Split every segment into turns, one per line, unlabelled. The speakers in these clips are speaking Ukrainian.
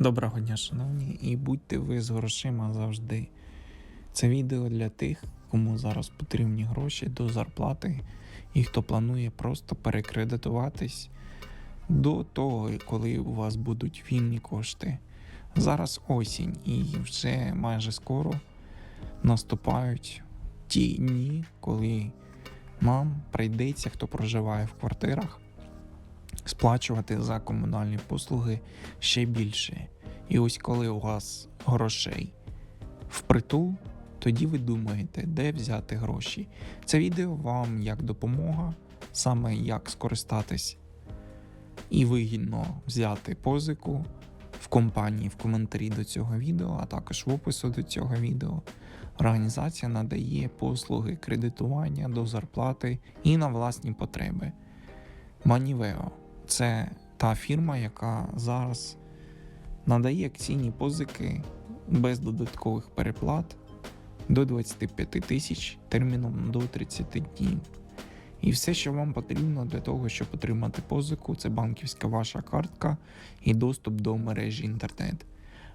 Доброго дня, шановні, і будьте ви з грошима завжди. Це відео для тих, кому зараз потрібні гроші до зарплати і хто планує просто перекредитуватись до того, коли у вас будуть вільні кошти. Зараз осінь і вже майже скоро наступають ті дні, коли нам прийдеться, хто проживає в квартирах, сплачувати за комунальні послуги ще більше. І ось коли у вас грошей впритул, тоді ви думаєте, де взяти гроші. Це відео вам як допомога, саме як скористатись і вигідно взяти позику в компанії в коментарі до цього відео, а також в опису до цього відео. Організація надає послуги кредитування до зарплати і на власні потреби. Maniveo – це та фірма, яка зараз надає акційні позики без додаткових переплат до 25 тисяч терміном до 30 днів. І все, що вам потрібно для того, щоб отримати позику, це банківська ваша картка і доступ до мережі інтернет.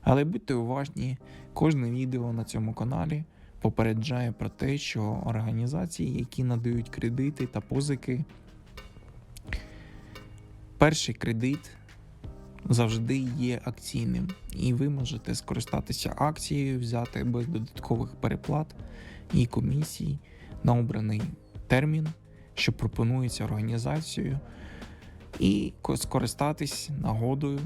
Але будьте уважні, кожне відео на цьому каналі попереджає про те, що організації, які надають кредити та позики, перший кредит завжди є акційним, і ви можете скористатися акцією, взяти без додаткових переплат і комісій на обраний термін, що пропонується організацією, і скористатись нагодою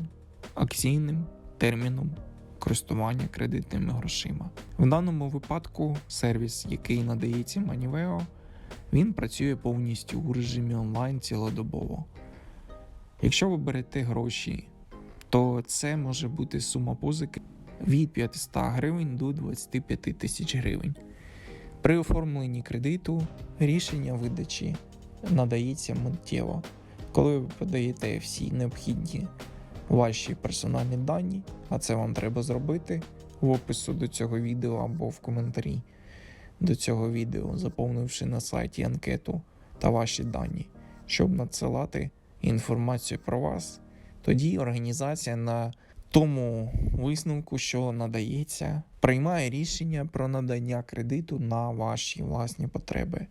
акційним терміном користування кредитними грошима. В даному випадку сервіс, який надається Maniveo, він працює повністю у режимі онлайн цілодобово. Якщо ви берете гроші, то це може бути сума позики від 500 гривень до 25 тисяч гривень. При оформленні кредиту рішення видачі надається миттєво. Коли ви подаєте всі необхідні ваші персональні дані, а це вам треба зробити в опису до цього відео або в коментарі до цього відео, заповнивши на сайті анкету та ваші дані, щоб надсилати інформацію про вас, тоді організація на тому висновку, що надається, приймає рішення про надання кредиту на ваші власні потреби.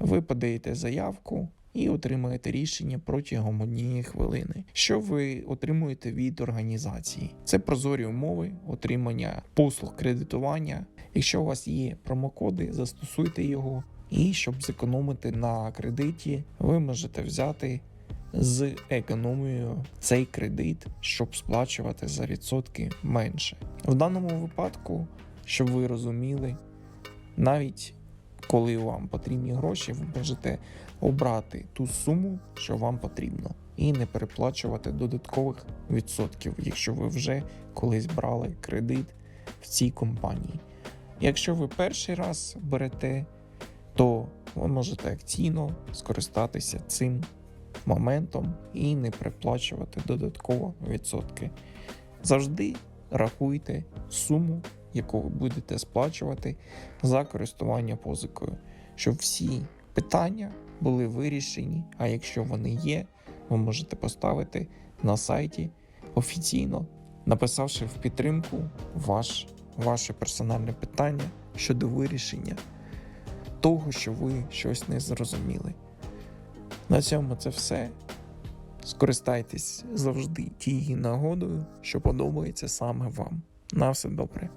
Ви подаєте заявку і отримуєте рішення протягом однієї хвилини. Що ви отримуєте від організації? Це прозорі умови отримання послуг кредитування. Якщо у вас є промокоди, застосуйте його. І щоб зекономити на кредиті, ви можете взяти з економією цей кредит, щоб сплачувати за відсотки менше. В даному випадку, щоб ви розуміли, навіть коли вам потрібні гроші, ви можете обрати ту суму, що вам потрібно, і не переплачувати додаткових відсотків, якщо ви вже колись брали кредит в цій компанії. Якщо ви перший раз берете, то ви можете акційно скористатися цим моментом і не приплачувати додатково відсотки. Завжди рахуйте суму, яку ви будете сплачувати за користування позикою, щоб всі питання були вирішені. А якщо вони є, ви можете поставити на сайті офіційно, написавши в підтримку ваш, ваше персональне питання щодо вирішення того, що ви щось не зрозуміли. На цьому це все. Скористайтесь завжди тією нагодою, що подобається саме вам. На все добре.